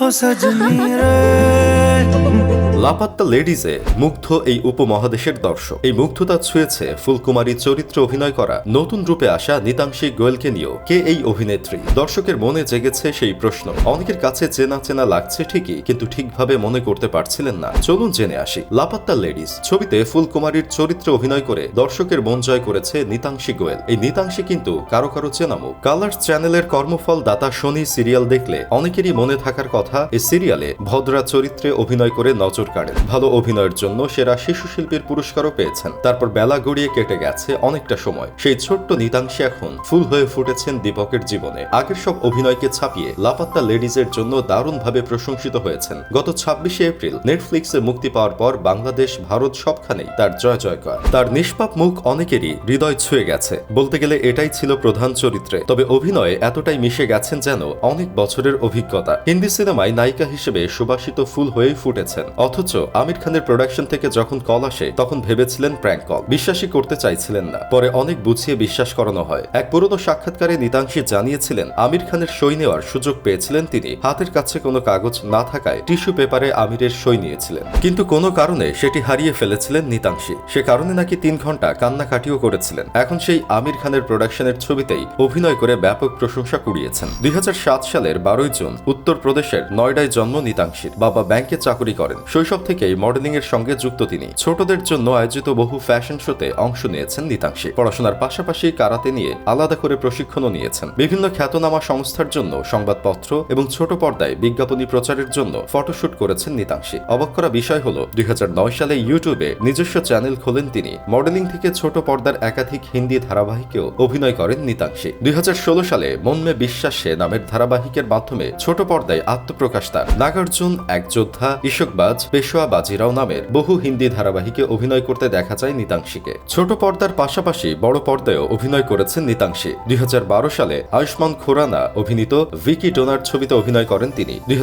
हो सजनी रे লাপাত্তা লেডিজে মুগ্ধ এই উপমহাদেশের দর্শক। এই মুগ্ধতা ছুঁয়েছে ফুলকুমারী চরিত্রে অভিনয় করা নতুন রূপে আসা নিতাংশী গোয়েলকে নিয়েও। কে এই অভিনেত্রী? দর্শকের মনে জেগেছে সেই প্রশ্ন। অনেকের কাছে চেনা চেনা লাগছে ঠিকই, কিন্তু ঠিকভাবে মনে করতে পারছিলেন না। চলুন জেনে আসি। লাপাত্তা লেডিজ ছবিতে ফুলকুমারীর চরিত্রে অভিনয় করে দর্শকের মন জয় করেছে নিতাংশী গোয়েল। এই নিতাংশী কিন্তু কারও কারও চেনামো কালার্স চ্যানেলের কর্মফল দাতা শনি সিরিয়াল দেখলে অনেকেরই মনে থাকার কথা এই সিরিয়ালে ভদ্রা চরিত্রে অভিনয় করে নজর কাড়েন ভালো অভিনয়ের জন্য সেরা শিশু শিল্পীর পুরস্কারও পেয়েছেন। তারপর বেলা গড়িয়ে কেটে গেছে অনেকটা সময়। সেই ছোট্ট নিতাংশী এখন ফুল হয়ে ফুটেছেন দীপকের জীবনে। আগের সব অভিনয়কে ছাপিয়ে লাপাত্তা লেডিজের জন্য দারুণভাবে প্রশংসিত হয়েছেন। গত ছাব্বিশে এপ্রিল নেটফ্লিক্সে মুক্তি পাওয়ার পর বাংলাদেশ, ভারত সবখানেই তার জয় জয়কার। তার নিষ্পাপ মুখ অনেকেরই হৃদয় ছুঁয়ে গেছে। বলতে গেলে এটাই ছিল প্রধান চরিত্রে। তবে অভিনয়ে এতটাই মিশে গেছেন যেন অনেক বছরের অভিজ্ঞতা। হিন্দি সিনেমায় নায়িকা হিসেবে সুবাসিত ফুল হয়েই ফুটেছেন। অথচ আমির খানের প্রোডাকশন থেকে যখন কল আসে, তখন ভেবেছিলেন প্র্যাঙ্ক কল বিশ্বাসই করতে চাইছিলেন না। পরে অনেক বুঝিয়ে বিশ্বাস করানো হয়। এক পুরনো সাক্ষাৎকারে নিতাংশী জানিয়েছিলেন, আমির খানের সই নেওয়ার সুযোগ পেয়েছিলেন তিনি। হাতের কাছে কোনো কাগজ না থাকায় টিস্যু পেপারে আমিরের সই নিয়েছিলেন। কিন্তু কোনো কারণে সেটি হারিয়ে ফেলেছিলেন নিতাংশী। সে কারণে নাকি তিন ঘণ্টা কান্নাকাটিও করেছিলেন। এখন সেই আমির খানের প্রোডাকশনের ছবিতেই অভিনয় করে ব্যাপক প্রশংসা কুড়িয়েছেন। দুই হাজার সাত সালের বারোই জুন, উত্তরপ্রদেশের নয়ডায় জন্ম নিতাংশীর বাবা ব্যাংকে চাকরি করেন। শৈশব থেকেই মডেলিং এর সঙ্গে যুক্ত তিনি। ছোটদের জন্য আয়োজিত বহু ফ্যাশন শোতে অংশ নিয়েছেন নিতাংশী। পড়াশোনার পাশাপাশি কারাতে নিয়ে আলাদা করে প্রশিক্ষণও নিয়েছেন। বিভিন্ন খ্যাতনামা সংস্থার জন্য সংবাদপত্র এবং ছোট পর্দায় বিজ্ঞাপনী প্রচারের জন্য ফটোশুট করেছেন নিতাংশী। অবাক করা বিষয় হল, দুই সালে ইউটিউবে নিজস্ব চ্যানেল খোলেন তিনি। মডেলিং থেকে ছোট পর্দার একাধিক হিন্দি ধারাবাহিকেও অভিনয় করেন নিতাংশী। দুই হাজার ষোলো সালে মনমে বিশ্বাসে নামের ধারাবাহিকের মাধ্যমে ছোট পর্দায় আত্মপ্রকাশ তার। নাগার্জুন, এক যোদ্ধা, ইশকবাজ পেশোয়া বাজিরাও নামের বহু হিন্দি ধারাবাহিকে অভিনয় করতে দেখা যায় নিতাংশীকে। ছোট পর্দার পাশাপাশি বড় পর্দায়ও অভিনয় করেছেন নিতাংশী। দুই হাজার বারো সালে আয়ুষ্মান খুরানা অভিনীত ভিকি ডোনার ছবিতে অভিনয় করেন তিনি। দুই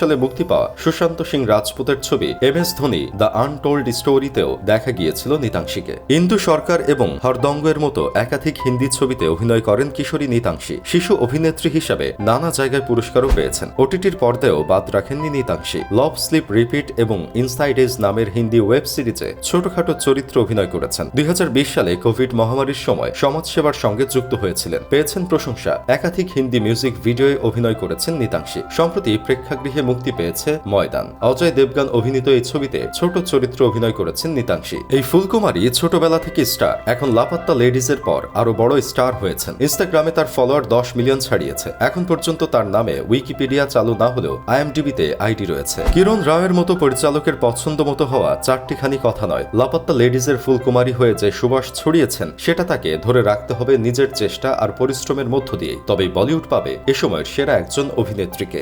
সালে মুক্তি পাওয়া সুশান্ত সিং রাজপুতের ছবি M S Dhoni the untold স্টোরিতেও দেখা গিয়েছিল নিতাংশীকে। ইন্দু সরকার এবং হরদঙ্গের মতো একাধিক হিন্দি ছবিতে অভিনয় করেন কিশোরী নিতাংশী। শিশু অভিনেত্রী হিসাবে নানা জায়গায় পুরস্কারও পেয়েছেন। ওটিটির পর্দায়ও বাদ রাখেননি নিতাংশী। লভ স্লিপ, রিপিট এবং ইনসাইড এজ নামের হিন্দি ওয়েব সিরিজে ছোটখাটো চরিত্র অভিনয় করেছেন। দুই হাজার বিশ সালে কোভিড মহামারীর সময় সমাজসেবার সঙ্গে যুক্ত হয়েছিলেন। পেয়েছেন প্রশংসা। একাধিক হিন্দি মিউজিক ভিডিওয়ে অভিনয় করেছেন নিতাংশী। সম্প্রতি প্রেক্ষাগৃহে মুক্তি পেয়েছে ময়দান। অজয় দেবগান অভিনীত এই ছবিতে ছোট চরিত্র অভিনয় করেছেন নিতাংশী। এই ফুলকুমারী ছোটবেলা থেকে স্টার। এখন লাপাত্তা লেডিজের পর আরও বড় স্টার হয়েছেন। ইনস্টাগ্রামে তার ফলোয়ার দশ মিলিয়ন ছাড়িয়েছে। এখন পর্যন্ত তার নামে উইকিপিডিয়া চালু না হলেও আইএমডিবিতে আইডি রয়েছে। কিরণ রাওয়ের মতো পরিচালকের পছন্দ মতো হওয়া চারটি খানি কথা নয়। লাপাত্তা লেডিজের ফুলকুমারী হয়ে যে সুবাস ছড়িয়েছেন, সেটা তাকে ধরে রাখতে হবে নিজের চেষ্টা আর পরিশ্রমের মধ্য দিয়ে তবে বলিউড পাবে এ সময়ের সেরা একজন অভিনেত্রীকে।